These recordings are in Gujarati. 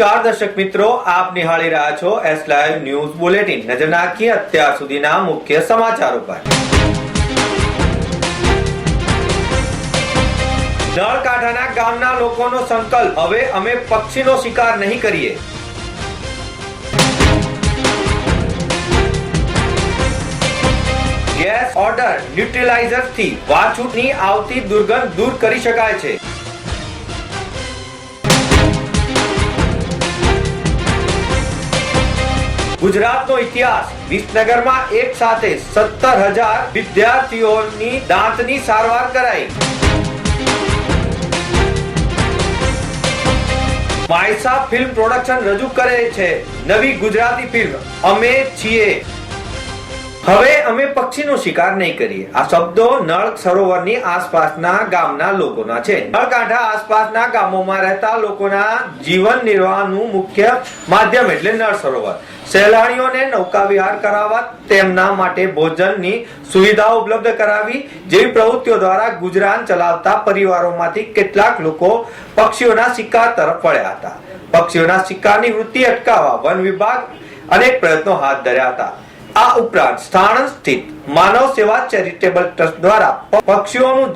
નમસ્કાર દર્શક મિત્રો, આપ નિહાળી રહ્યા છો એસ લાઈવ ન્યૂઝ બુલેટિન નજર નાખીએ અત્યાર સુધીના મુખ્ય સમાચારો પર. નળકાંઠાના ગામના લોકોનો સંકલ્પ, હવે અમે પક્ષીનો શિકાર નહીં કરીએ. ગેસ ઓર્ડર ન્યુટ્રલાઇઝરથી વાછૂટની આવતી દુર્ગંધ દૂર કરી શકાય છે. ગુજરાતનો ઇતિહાસ વિસનગરમાં એક સાથે સત્તર હજાર વિદ્યાર્થીઓની દાંતની સારવાર કરાઈ. માયસા ફિલ્મ પ્રોડક્શન રજૂ કરે છે. નવી ગુજરાતી ફિલ્મ અમે છીએ. હવે અમે પક્ષીનો શિકાર નહીં કરીએ. આ શબ્દો નળ સરોવરની આસપાસના ગામના લોકોના છે. નળકાંઠા આસપાસના ગામોમાં રહેતા લોકોના જીવન નિર્વાહનું મુખ્ય માધ્યમ એટલે નળ સરોવર. સહેલાણીઓને નૌકા વિહાર કરાવવા તેમના માટે ભોજનની સુવિધાઓ ઉપલબ્ધ કરાવી જેવી પ્રવૃત્તિઓ દ્વારા ગુજરાન ચલાવતા પરિવારોમાંથી કેટલાક લોકો પક્ષીઓના શિકાર તરફ વળ્યા હતા. પક્ષીઓના શિકારની વૃત્તિ અટકાવવા વન વિભાગ અનેક પ્રયત્નો હાથ ધર્યા હતા. આ ઉપરાંત સ્થાણ સ્થિત માનવ સેવા ચેરિટેબલ ટ્રસ્ટ દ્વારા પક્ષીઓનું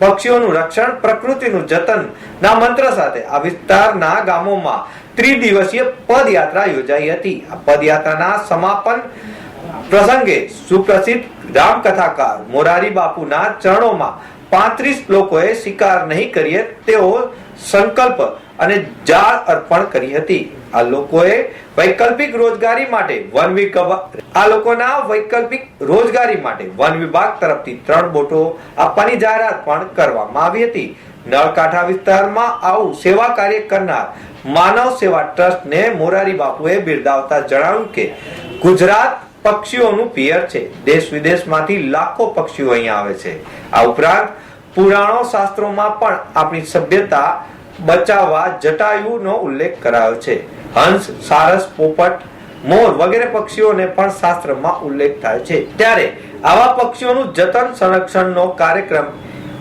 પક્ષીઓનું રક્ષણ, પ્રકૃતિનું જતન ના મંત્ર સાથે આ વિસ્તારના ગામોમાં ત્રિદિવસીય પદયાત્રા યોજાઈ હતી. આ પદયાત્રાના સમાપન પ્રસંગે સુપ્રસિદ્ધ રામકથાકાર મોરારી બાપુના ચરણોમાં પાંત્રીસ લોકોએ શિકાર નહીં કરીએ તેવો સંકલ્પ અને જાળ અર્પણ કરી હતી. આ લોકોએ વૈકલ્પિક રોજગારી માટે વન વિભાગ આ લોકોના વૈકલ્પિક રોજગારી માટે વન વિભાગ તરફથી ત્રણ બોટો આપવાની જાહેરાત પણ કરવામાં આવી હતી. નળકાંઠા વિસ્તારમાં આવું સેવા કાર્ય કરનાર માનવ સેવા ટ્રસ્ટને મોરારી બાપુએ બિરદાવતા જણાવ્યું કે, ગુજરાત પક્ષીઓનું પિયર છે. દેશ વિદેશમાંથી લાખો પક્ષીઓ અહીંયા આવે છે. આ ઉપરાંત પુરાણો શાસ્ત્રોમાં પણ આપણી સભ્યતા બચાવવા જટાયુનો ઉલ્લેખ કરાયો છે. હંસ, સારસ, પોપટ, મોર વગેરે પક્ષીઓને પણ શાસ્ત્રમાં ઉલ્લેખ થાય છે. ત્યારે આવા પક્ષીઓનું જતન સંરક્ષણનો કાર્યક્રમ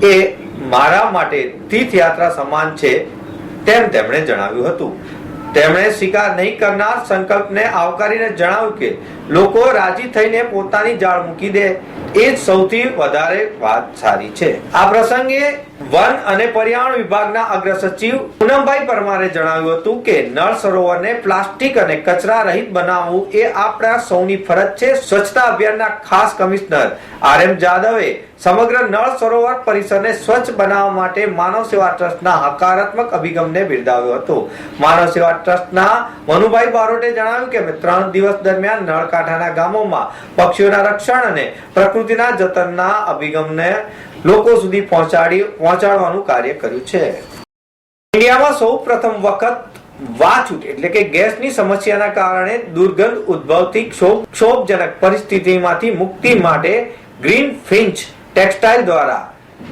એ મારા માટે તીર્થયાત્રા સમાન છે તેમ તેમણે જણાવ્યું હતું. તેમણે શિકાર નહીં કરનાર સંકલ્પને આવકારીને જણાવ્યું કે લોકો રાજી થઈને પોતાની જાળ મૂકી દે. એ જ સૌથી વધારે વાત સારી છે. આ પ્રસંગે વન અને પર્યાવરણ વિભાગના અગ્ર સચિવ પૂનમભાઈ પરમારે જણાવ્યું હતું કે નળ સરોવરને પ્લાસ્ટિક અને કચરા રહિત બનાવવું એ આપણા સૌની ફરજ છે. સ્વચ્છતા અભિયાનના ખાસ કમિશનર આર એમ જાદવે સમગ્ર નળ સરોવર પરિસરને સ્વચ્છ બનાવવા માટે માનવ સેવા ટ્રસ્ટના હકારાત્મક અભિગમને બિરદાવ્યો હતો. માનવ સેવા ટ્રસ્ટના મનુભાઈ બારોટે જણાવ્યું કે અમે ત્રણ દિવસ દરમિયાન નળકાંઠાના ગામોમાં પક્ષીઓના રક્ષણ અને પ્રકૃતિના જતનના અભિગમને લોકો સુધી પહોંચાડી પહોંચાડવાનું કાર્ય કર્યું છે. ઇન્ડિયામાં સૌ પ્રથમ વખત વાછૂટ એટલે કે ગેસની સમસ્યાના કારણે દુર્ગંધ ઉદ્ભવતી ક્ષોભ ક્ષોભજનક પરિસ્થિતિમાંથી મુક્તિ માટે ગ્રીન ફિન્ચ ટેક્સટાઇલ દ્વારા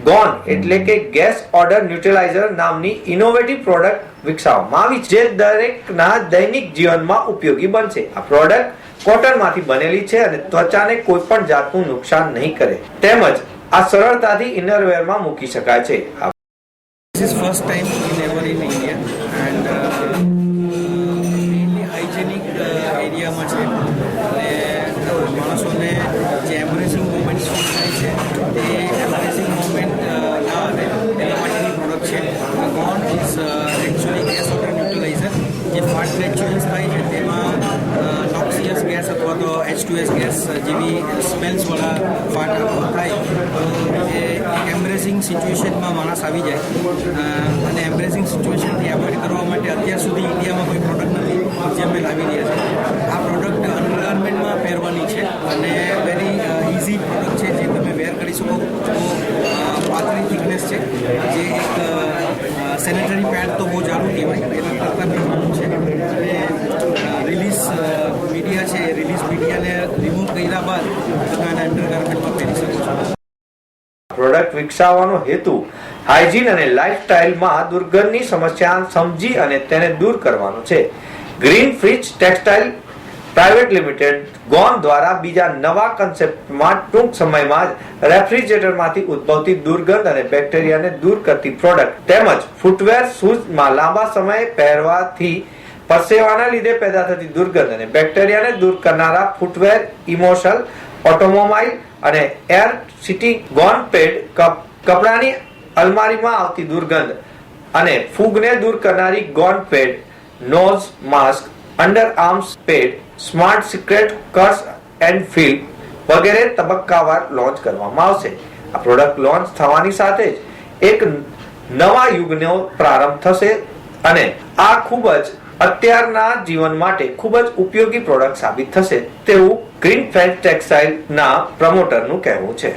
ગોન એટલે કે ગેસ ઓર્ડર ન્યુટ્રલાઇઝર નામની ઇનોવેટિવ પ્રોડક્ટ વિકસાવવામાં આવી જે દરેકના દૈનિક જીવનમાં ઉપયોગી બનશે. આ પ્રોડક્ટ કોટનમાંથી બનેલી છે અને ત્વચાને કોઈ પણ જાતનું નુકસાન નહીં કરે. તેમજ આ સરળતાથી ઇનરવેરમાં મૂકી શકાય છે. This is first time in ever in India and uh, H two S gas જેવી સ્મેલ્સવાળા ફાટ થાય, તો એ એમ્બ્રેસિંગ સિચ્યુએશનમાં માણસ આવી જાય. અને એમ્બ્રેસિંગ સિચ્યુએશનથી એવોઇડ કરવા માટે અત્યાર સુધી ઇન્ડિયામાં કોઈ પ્રોડક્ટ નથી જે અમે લાવી રહ્યા છીએ આ પ્રોડક્ટ અન્ડરગાર્મેન્ટમાં પહેરવાની છે અને વેરી ઇઝી પ્રોડક્ટ છે જે તમે વેર કરી શકો તો અ, પાતળી થિકનેસ છે જે એક સેનેટરી પેડ તો બહુ જાડું કહેવાય એના કરતાં બી નાનું છે અને રિલીઝ મીડિયા છે રિલીઝ મીડિયાને રિમૂવ પ્રોડક્ટ વિકસાવવાનો હેતુ હાઇજીન અને લાઇફસ્ટાઇલમાં દુર્ગંધની સમસ્યા સમજી અને તેને દૂર કરવાનો છે. Green fridge textile private limited gone દ્વારા બીજા નવા કન્સેપ્ટમાં ટૂંક સમયમાં જ રેફ્રિજરેટરમાંથી ઉદ્ભવતી દુર્ગંધ અને બેક્ટેરિયાને દૂર કરતી પ્રોડક્ટ તેમજ ફૂટવેર શૂઝમાં લાંબા સમય પહેરવાથી પરસેવાના લીધે પેદા થતી દુર્ગંધ અને બેક્ટેરિયાને દૂર કરનારા ફૂટવેર, ઇમોશલ ઓટોમોબાઈલ અને એર સિટી ગોન પેડ કપડાની અલમારીમાં આવતી દુર્ગંધ અને ફૂગને દૂર કરનારી gone pad nose mask, under arms pad, smart secret, curse and fill વગેરે તબક્કાવાર લોન્ચ કરવામાં આવશે. આ પ્રોડક્ટ લોન્ચ થવાની સાથે જ એક નવા યુગનો પ્રારંભ થશે અને આ ખૂબ જ અત્યારના જીવન માટે ખૂબ જ ઉપયોગી પ્રોડક્ટ સાબિત થશે તેવું ગ્રીન ફેલ્ટ ટેક્સટાઇલ ના પ્રમોટરનું કહેવું છે.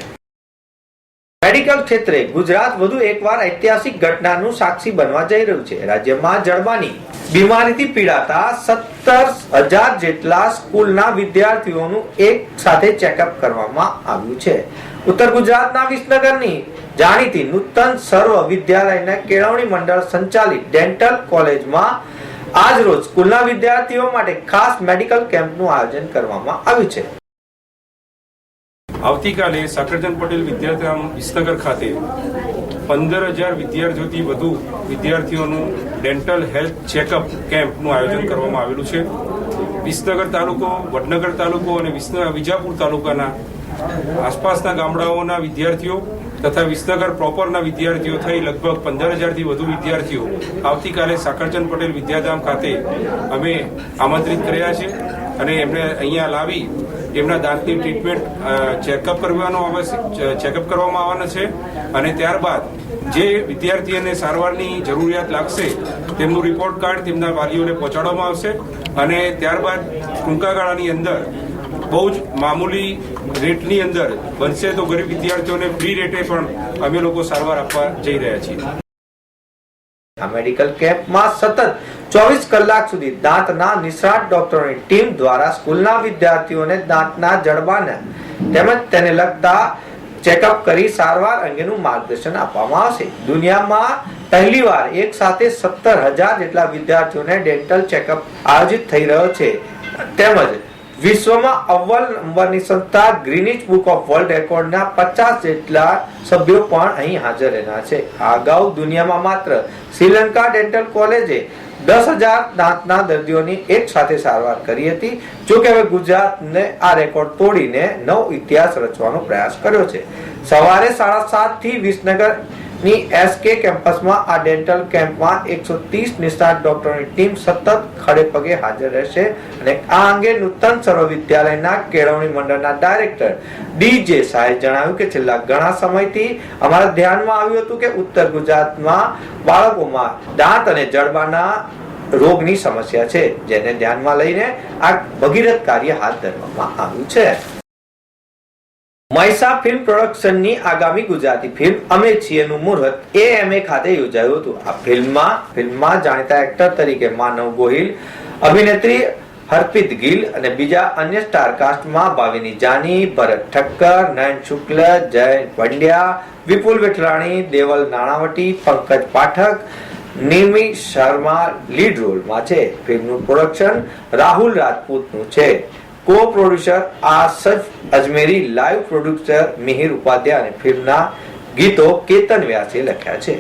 મેડિકલ ક્ષેત્રે ગુજરાત વધુ એકવાર ઐતિહાસિક ઘટનાનું સાક્ષી બનવા જઈ રહ્યું છે. રાજ્યમાં જળબાની બીમારીથી પીડાતા સત્તર હજાર જેટલા સ્કૂલના વિદ્યાર્થીઓનું એક સાથે ચેકઅપ કરવામાં આવ્યું છે. ઉત્તર ગુજરાતના વિસનગરની જાણીતી નૂતન સર્વ વિદ્યાલયના કેળવણી મંડળ સંચાલિત ડેન્ટલ કોલેજમાં આજ રોજ સ્કૂલના વિદ્યાર્થીઓ માટે ખાસ મેડિકલ કેમ્પનું આયોજન કરવામાં આવ્યું છે. આવતીકાલે સાકરચંદ પટેલ વિદ્યાધામ વિસનગર ખાતે પંદર હજાર વિદ્યાર્થીઓથી વધુ વિદ્યાર્થીઓનું ડેન્ટલ હેલ્થ ચેકઅપ કેમ્પનું આયોજન કરવામાં આવેલું છે. વિસનગર તાલુકો, વડનગર તાલુકો અને વિજાપુર તાલુકાના આસપાસના ગામડાઓના વિદ્યાર્થીઓ તથા વિસનગર પ્રોપરના વિદ્યાર્થીઓ થઈ લગભગ પંદર હજારથી વધુ વિદ્યાર્થીઓ આવતીકાલે સાકરચંદ પટેલ વિદ્યાધામ ખાતે અમે આમંત્રિત કર્યા છે અને એમને અહીંયા લાવી એમના દાંતની ટ્રીટમેન્ટ ચેકઅપ કરવાનો આવશે ચેકઅપ કરવામાં આવવાના છે. અને ત્યારબાદ જે વિદ્યાર્થીઓને સારવારની જરૂરિયાત લાગશે, તેમનું રિપોર્ટ કાર્ડ તેમના વાલીઓને પહોંચાડવામાં આવશે. અને ત્યારબાદ ટૂંકા ગાળાની અંદર બહુ જ મામૂલી રેટની અંદર બનશે તો ગરીબ વિદ્યાર્થીઓને ફ્રી રેટે પણ અમે લોકો સારવાર આપવા જઈ રહ્યા છીએ. આ મેડિકલ કેમ્પમાં સતત ચોવીસ કલાક સુધી દાંતના નિષ્ણાત ડોક્ટરોની ટીમ દ્વારા સ્કૂલના વિદ્યાર્થીઓને દાંતના જડબાને તેમજ તેને લગતા ચેકઅપ કરી સારવાર અંગેનું માર્ગદર્શન આપવામાં આવશે. દુનિયામાં પહેલીવાર એક સાથે સત્તર હજાર જેટલા વિદ્યાર્થીઓને ડેન્ટલ ચેકઅપ આયોજિત થઈ રહ્યો છે. તેમજ વિશ્વમાં અવ્વલ નંબરની સંસ્થા ગ્રીનિચ બુક ઓફ વર્લ્ડ રેકોર્ડના પચાસ જેટલા સભ્યો પણ અહીં હાજર રહેના છે. અગાઉ દુનિયામાં માત્ર શ્રીલંકા ડેન્ટલ કોલેજે દસ હજાર દાંતના દર્દીઓની એક સાથે સારવાર કરી હતી, જો કે હવે ગુજરાતને આ રેકોર્ડ તોડીને નવ ઇતિહાસ રચવાનો પ્રયાસ કર્યો છે. સવારે સાડા સાતથી વિસનગર ની એસકે કેમ્પસમાં આ ડેન્ટલ કેમ્પમાં એકસો ત્રીસ નિષ્ણાત ડોક્ટરોની ટીમ સતત ખડે પગે હાજર રહેશે અને આ અંગે નૂતન સર્વ વિદ્યાલયના કેળવણી મંડળના ડાયરેક્ટર ડી જે શાહે જણાવ્યું કે છેલ્લા ઘણા સમયથી અમારા ધ્યાનમાં આવ્યું હતું કે ઉત્તર ગુજરાતમાં બાળકોમાં દાંત અને જડબાના રોગની સમસ્યા છે, જેને ધ્યાનમાં લઈને આ ભગીરથ કાર્ય હાથ ધરવામાં આવ્યું છે. મૈસા ફિલ્મ પ્રોડક્શનની આગામી ગુજરાતી ફિલ્મ અમે છીએનું મુહૂર્ત એ ખાતે યોજાયું હતું. આ ફિલ્મમાં ફિલ્મમાં જાણીતા એક્ટર તરીકે માનવ ગોહિલ, અભિનેત્રી હર્પિત ગિલ અને બીજા અન્ય સ્ટાર કાસ્ટમાં ભાવિની જાની, ભરત ઠક્કર, નયન શુક્લ, જય પંડ્યા, વિપુલ વિઠલાણી દેવલ નાણાવટી, પંકજ પાઠક, નિમી શર્મા લીડ રોલમાં છે. ફિલ્મનું પ્રોડક્શન રાહુલ રાજપૂતનું છે. Co producer Asaf Ajmeri live producer Mihir Upadhyay અને ફિલ્મના ગીતો કેતન વ્યાસે લખ્યા છે.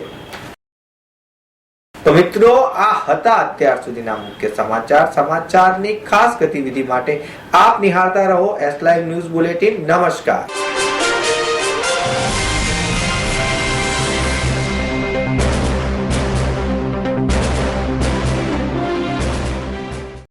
તો મિત્રો, આ હતા અત્યાર સુધીના મુખ્ય સમાચાર. સમાચારની ખાસ ગતિવિધિ માટે આપ નિહાળતા રહો એસ લાઈવ ન્યૂઝ બુલેટિન નમસ્કાર.